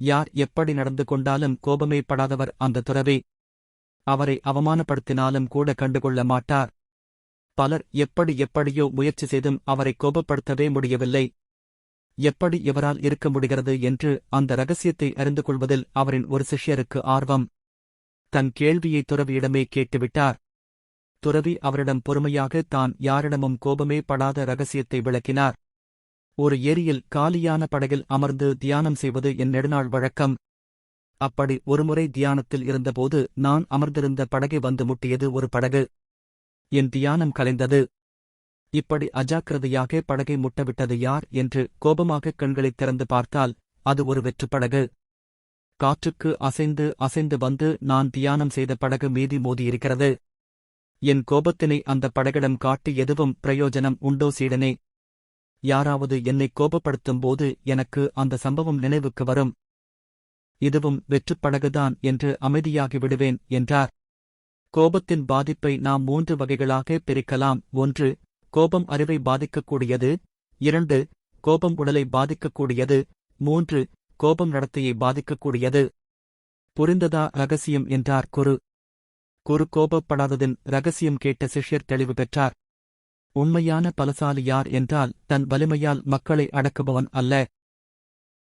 யார் எப்படி நடந்து கொண்டாலும் கோபமே படாதவர் அந்த துறவி. அவரை அவமானப்படுத்தினாலும் கூட கண்டுகொள்ள மாட்டார். பலர் எப்படி எப்படியோ முயற்சி செய்தும் அவரை கோபப்படுத்தவே முடியவில்லை. எப்படி இவரால் இருக்க முடிகிறது என்று அந்த ரகசியத்தை அறிந்து கொள்வதில் அவரின் ஒரு சிஷ்யருக்கு ஆர்வம். தன் கேள்வியை துறவியிடமே கேட்டுவிட்டார். துறவி அவரிடம் பொறுமையாக தான் யாரிடமும் கோபமே படாத ரகசியத்தை விளக்கினார். ஒரு ஏரியில் காலியான படகில் அமர்ந்து தியானம் செய்வது என் நெடுநாள் வழக்கம். அப்படி ஒருமுறை தியானத்தில் இருந்தபோது நான் அமர்ந்திருந்த படகை வந்து முட்டியது ஒரு படகு. என் தியானம் கலைந்தது. இப்படி அஜாக்கிரதையாக படகை முட்டவிட்டது யார் என்று கோபமாக கண்களைத் திறந்து பார்த்தால் அது ஒரு வெற்றுப் படகு. காற்றுக்கு அசைந்து அசைந்து வந்து நான் தியானம் செய்த படகு மீதி மோதியிருக்கிறது. என் கோபத்தினை அந்த படகிடம் காட்டி எதுவும் பிரயோஜனம் உண்டோ சீடனே? யாராவது என்னை கோபப்படுத்தும் போது எனக்கு அந்த சம்பவம் நினைவுக்கு வரும். இதுவும் வெற்றுப்படகுதான் என்று அமைதியாகி விடுவேன் என்றார். கோபத்தின் பாதிப்பை நாம் மூன்று வகைகளாக பிரிக்கலாம். ஒன்று கோபம் அறிவை பாதிக்கக்கூடியது. இரண்டு கோபம் உடலை பாதிக்கக்கூடியது. மூன்று கோபம் நடத்தையை பாதிக்கக்கூடியது. புரிந்ததா ரகசியம் என்றார் குரு. குரு கோபப்படாததின் ரகசியம் கேட்ட சிஷ்யர் தெளிவு பெற்றார். உண்மையான பலசாலி யார் என்றால் தன் வலிமையால் மக்களை அடக்குபவன் அல்ல.